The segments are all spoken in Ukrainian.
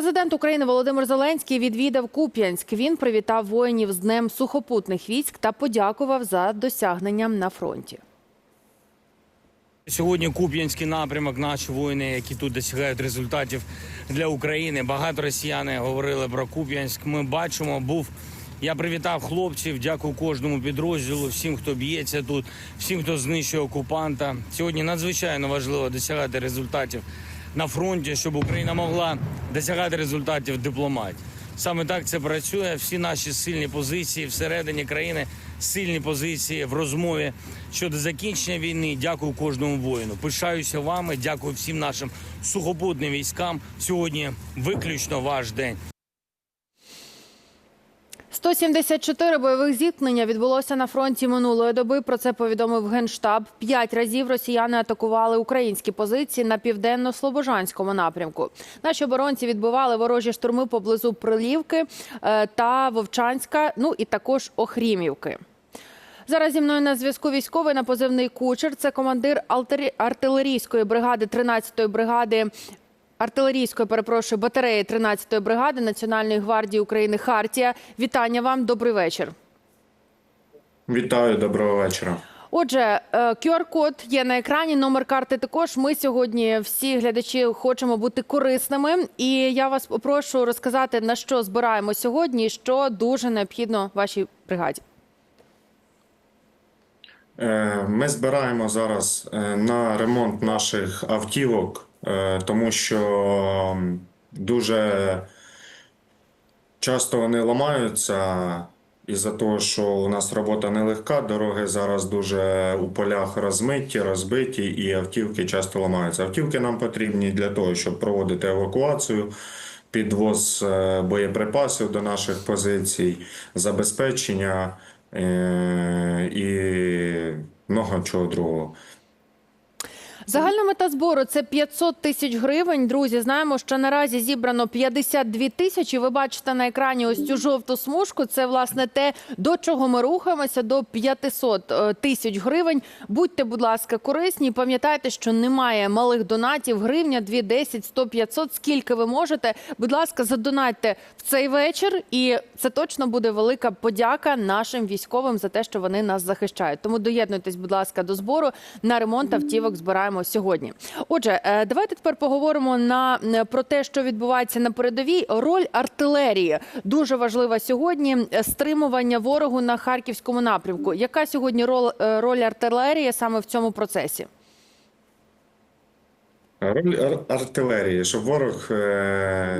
Президент України Володимир Зеленський відвідав Куп'янськ. Він привітав воїнів з Днем сухопутних військ та подякував за досягненням на фронті. Сьогодні Куп'янський напрямок, наші воїни, які тут досягають результатів для України. Багато росіяни говорили про Куп'янськ. Ми бачимо, був. Я привітав хлопців. Дякую кожному підрозділу, всім, хто б'ється тут, всім, хто знищує окупанта. Сьогодні надзвичайно важливо досягати результатів на фронті, щоб Україна могла досягати результатів дипломатії. Саме так це працює. Всі наші сильні позиції всередині країни, сильні позиції в розмові щодо закінчення війни. Дякую кожному воїну. Пишаюся вами. Дякую всім нашим сухопутним військам. Сьогодні виключно ваш день. 174 бойових зіткнення відбулося на фронті минулої доби. Про це повідомив генштаб. П'ять разів росіяни атакували українські позиції на південно-слобожанському напрямку. Наші оборонці відбивали ворожі штурми поблизу Прилівки е, та Вовчанська. Ну і також Охрімівки. Зараз зі мною на зв'язку військовий на позивний кучер. Це командир артилерійської бригади 13-ї бригади. Артилерійської, перепрошую, батареї 13-ї бригади Національної гвардії України Хартія. Вітання вам, добрий вечір. Вітаю, доброго вечора. Отже, е, QR-код є на екрані. Номер карти також. Ми сьогодні всі глядачі хочемо бути корисними. І я вас попрошу розказати на що збираємо сьогодні, і що дуже необхідно вашій бригаді. Е, Ми збираємо зараз е, на ремонт наших автівок, е, тому що дуже часто вони ламаються із-за того, що у нас робота нелегка, дороги зараз дуже у полях розмиті, розбиті, і автівки часто ламаються. Автівки нам потрібні для того, щоб проводити евакуацію. Підвоз е, боєприпасів до наших позицій, забезпечення е, і много чого другого. Загальна мета збору це 500 тисяч гривень. Друзі, знаємо, що наразі зібрано 52 тисячі. Ви бачите на екрані ось цю жовту смужку. Це власне те, до чого ми рухаємося, до 500 е, тисяч гривень. Будьте, будь ласка, корисні. Пам'ятайте, що немає малих донатів. Гривня, 2, 10, 100, 500. Скільки ви можете? Будь ласка, задонатьте в цей вечір, і це точно буде велика подяка нашим військовим за те, що вони нас захищають. Тому доєднуйтесь, будь ласка, до збору на ремонт автівок. Збираємо сьогодні. Отже, е, давайте тепер поговоримо на про те, що відбувається на передовій. Роль артилерії дуже важлива сьогодні. Е, Стримування ворогу на харківському напрямку. Яка сьогодні роль, е, роль артилерії саме в цьому процесі? Роль ар- артилерії, щоб ворог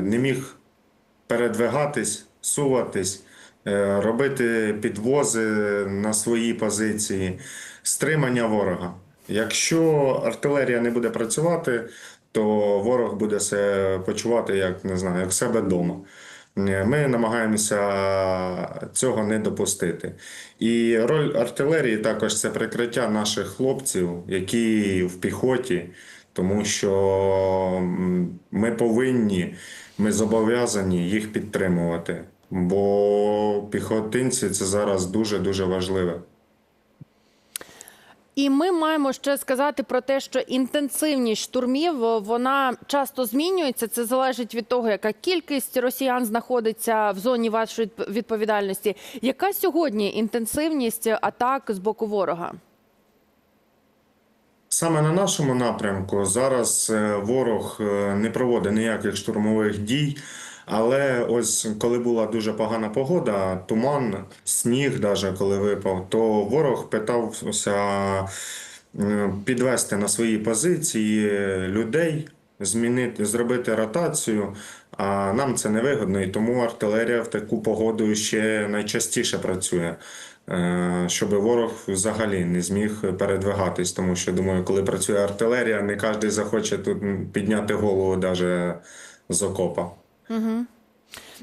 не міг передвигатись, суватись, робити підвози на свої позиції, стримання ворога. Якщо артилерія не буде працювати, то ворог буде себе почувати як не знаю, як себе вдома. Ми намагаємося цього не допустити. І роль артилерії також це прикриття наших хлопців, які в піхоті, тому що ми повинні, ми зобов'язані їх підтримувати. Бо піхотинці це зараз дуже дуже важливе. І ми маємо ще сказати про те, що інтенсивність штурмів вона часто змінюється. Це залежить від того, яка кількість росіян знаходиться в зоні вашої відповідальності. Яка сьогодні інтенсивність атак з боку ворога? Саме на нашому напрямку зараз е, ворог е, не проводить ніяких штурмових дій. Але ось коли була дуже погана погода, туман, сніг, даже коли випав, то ворог питався е, підвести на свої позиції людей, змінити, зробити ротацію. А нам це не вигодно, і тому артилерія в таку погоду ще найчастіше працює. Е, щоб ворог взагалі не зміг передвигатись, тому що думаю, коли працює артилерія, не кожен захоче тут підняти голову навіть з окопа.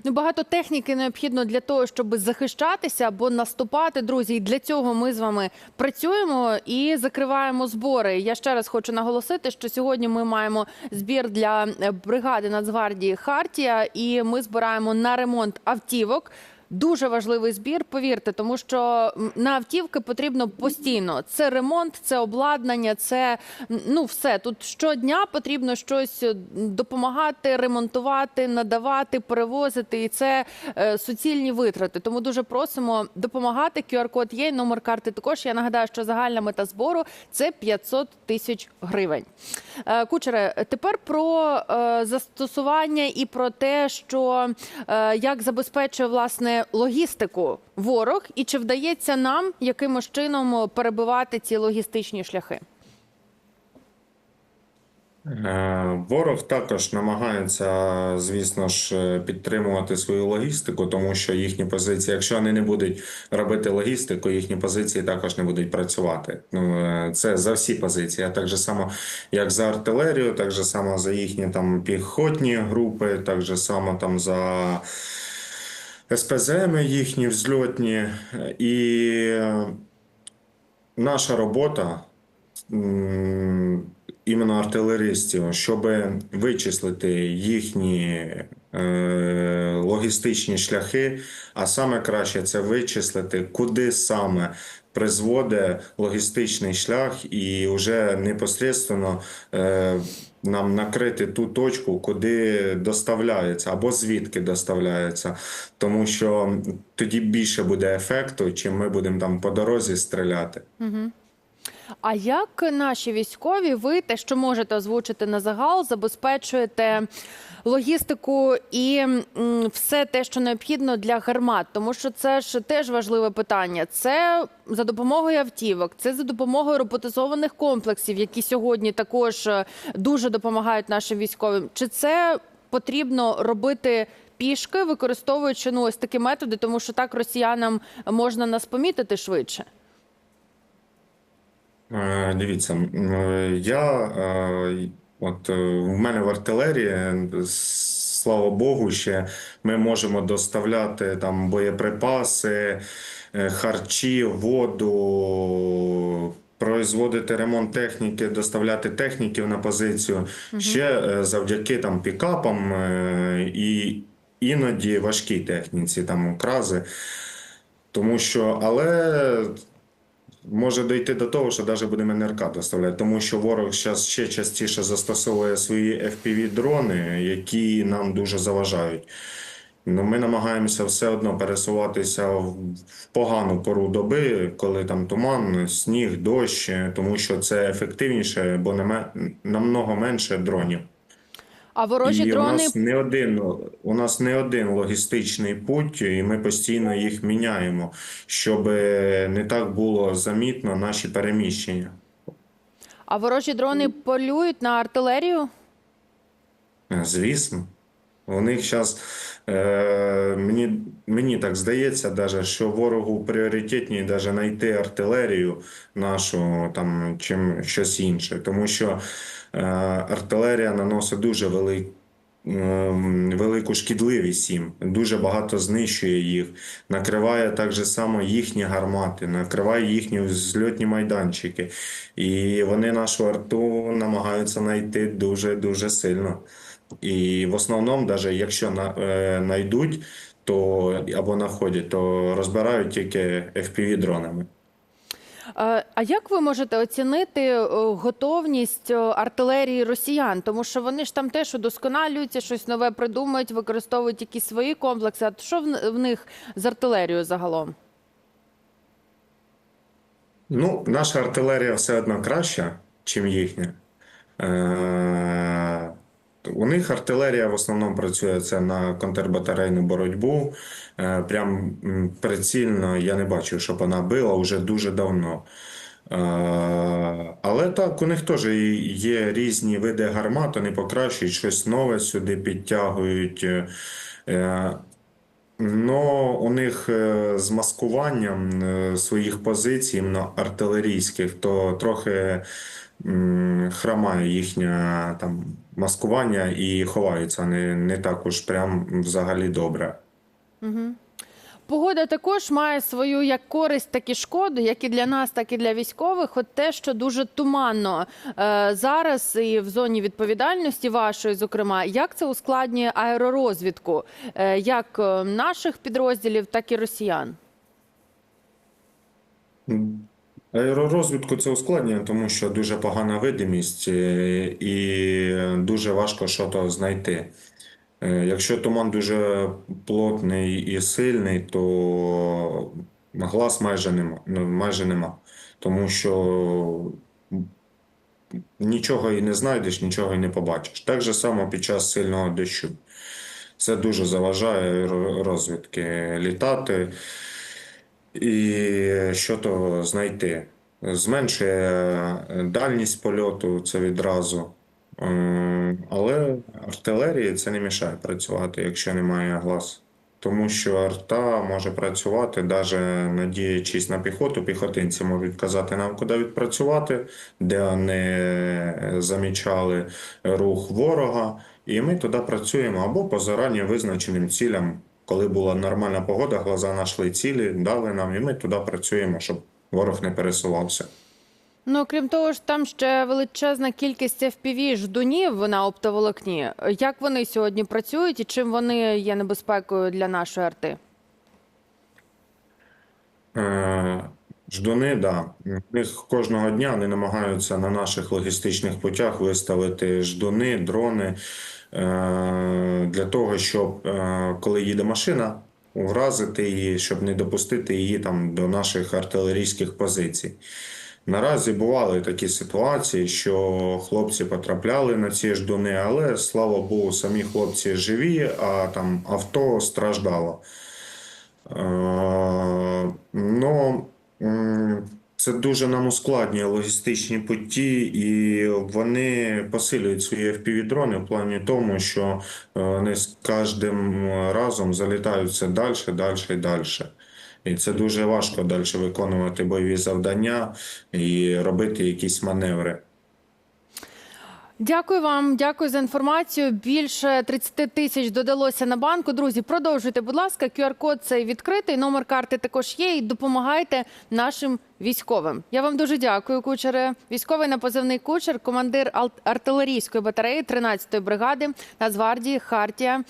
Ну, багато техніки необхідно для того, щоб захищатися або наступати. Друзі, і для цього ми з вами працюємо і закриваємо збори. Я ще раз хочу наголосити, що сьогодні ми маємо збір для е, бригади Нацгвардії Хартія, і ми збираємо на ремонт автівок. Дуже важливий збір, повірте, тому що на автівки потрібно постійно. Це ремонт, це обладнання, це ну все. Тут щодня потрібно щось е, допомагати, ремонтувати, надавати, перевозити. І це е, суцільні витрати. Тому дуже просимо допомагати. QR-код є, номер карти також. Я нагадаю, що загальна мета збору це 500 тисяч гривень. Е, Кучере, тепер про е, застосування і про те, що е, як забезпечує власне логістику ворог, і чи вдається нам якимось чином перебивати ці логістичні шляхи? Е, Ворог також намагається, звісно ж, е, підтримувати свою логістику, тому що їхні позиції, якщо вони не будуть робити логістику, їхні позиції також не будуть працювати. Ну е, це за всі позиції. А так же само, як за артилерію, так же само за їхні там піхотні групи, так же само там за СПЗМ їхні взльотні. І е, наша робота іменно артилеристів, щоб вичислити їхні е, логістичні шляхи, а саме краще це вичислити, куди саме призводить логістичний шлях, і вже непосредственно е, нам накрити ту точку, куди доставляється або звідки доставляється, тому що тоді більше буде ефекту, чим ми будемо там по дорозі стріляти. А як наші військові, ви те, що можете озвучити на загал, забезпечуєте логістику і все те, що необхідно для гармат? Тому що це ж теж важливе питання. Це за допомогою автівок, це за допомогою роботизованих комплексів, які сьогодні також е, дуже допомагають нашим військовим. Чи це потрібно робити? Пішки використовуючи ну ось такі методи, тому що так росіянам можна нас помітити швидше. Е, Дивіться, е, я е, от в мене в артилерії, слава Богу, ще ми можемо доставляти там боєприпаси, харчі, воду. Производити ремонт техніки, доставляти техніків на позицію ще е, завдяки там пікапам і іноді важкій техніці, там крази. Тому що, але може дійти до того, що навіть будемо НРК доставляти, тому що ворог зараз ще частіше застосовує свої FPV-дрони, які нам дуже заважають. Ну, ми намагаємося все одно пересуватися в погану пору доби, коли там туман, сніг, дощ, тому що це ефективніше, бо намного менше дронів. А ворожі і дрони у нас не один у нас не один логістичний путь, і ми постійно їх міняємо, щоб не так було замітно наші переміщення. А ворожі дрони полюють на артилерію? Е, Звісно. У них зараз, е, мені, мені так здається, даже, що ворогу пріоритетніше даже знайти артилерію нашу, там, чим щось інше. Тому що е, артилерія наносить дуже велик, ем, велику шкідливість їм, дуже багато знищує їх, накриває так же само їхні гармати, накриває їхні взльотні майданчики. І вони нашу арту намагаються знайти дуже-дуже сильно. І в основному, навіть якщо на, е, знайдуть, то або знаходять, то розбирають тільки FPV-дронами. Е, А як ви можете оцінити е, готовність е, артилерії росіян? Тому що вони ж там теж удосконалюються, щось нове придумують, використовують якісь свої комплекси. А що в них з артилерією загалом? Ну, наша артилерія все одно краща, чим їхня. Е, у них артилерія в основному працює це на контрбатарейну боротьбу. Е, прям прицільно я не бачив, щоб вона била вже дуже давно. Е, але так, у них теж є різні види гармат, вони покращують щось нове сюди підтягують. Е, Ну, у них з маскуванням своїх позицій, іменно артилерійських, то трохи хромає їхнє там маскування і ховаються не, не так уж прям взагалі добре. Погода також має свою як користь, так і шкоду, як і для нас, так і для військових. От те, що дуже туманно е, зараз і в зоні відповідальності вашої, зокрема, як це ускладнює аеророзвідку, е, як е, наших підрозділів, так і росіян. Аеророзвідку це ускладнює, тому що дуже погана видимість е, і дуже важко що-то знайти. Е, Якщо туман дуже плотний і сильний, то глаз майже нема, ну, майже нема. Тому що нічого і не знайдеш, нічого і не побачиш. Так же само під час сильного дощу. Це дуже заважає ро- розвідки літати і що то знайти. Зменшує е, дальність польоту, це відразу. Ем, Але артилерії це не мішає працювати, якщо немає глаз. Тому що арта може працювати, навіть надіючись на піхоту, піхотинці можуть казати нам, куди відпрацювати, де вони замічали рух ворога, і ми туди працюємо або по зарані визначеним цілям. Коли була нормальна погода, глаза знайшли цілі, дали нам, і ми туди працюємо, щоб ворог не пересувався. Ну крім того ж, там ще величезна кількість FPV ждунів на оптоволокні. Як вони сьогодні працюють і чим вони є небезпекою для нашої арти? Е, Ждуни, да. В них кожного дня вони намагаються на наших логістичних путях виставити ждуни, дрони для того, щоб е, коли їде машина, вразити її, щоб не допустити її там до наших артилерійських позицій. Наразі бували такі ситуації, що хлопці потрапляли на ці ждуни, але слава Богу, самі хлопці живі, а там авто страждало. Е, Ну, м, це дуже нам ускладнює логістичні путі, і вони посилюють свої FPV-дрони в плані тому, що е, вони з кожним разом залітають все далі, далі і далі. І це дуже важко далі виконувати бойові завдання і робити якісь маневри. Дякую вам, дякую за інформацію. Більше 30 тисяч додалося на банку. Друзі, продовжуйте, будь ласка. QR-код цей відкритий. Номер карти також є. І допомагайте нашим військовим. Я вам дуже дякую, кучере. Військовий на позивний кучер, командир артилерійської батареї 13-ї бригади Нацгвардії Хартія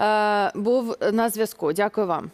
е, був на зв'язку. Дякую вам.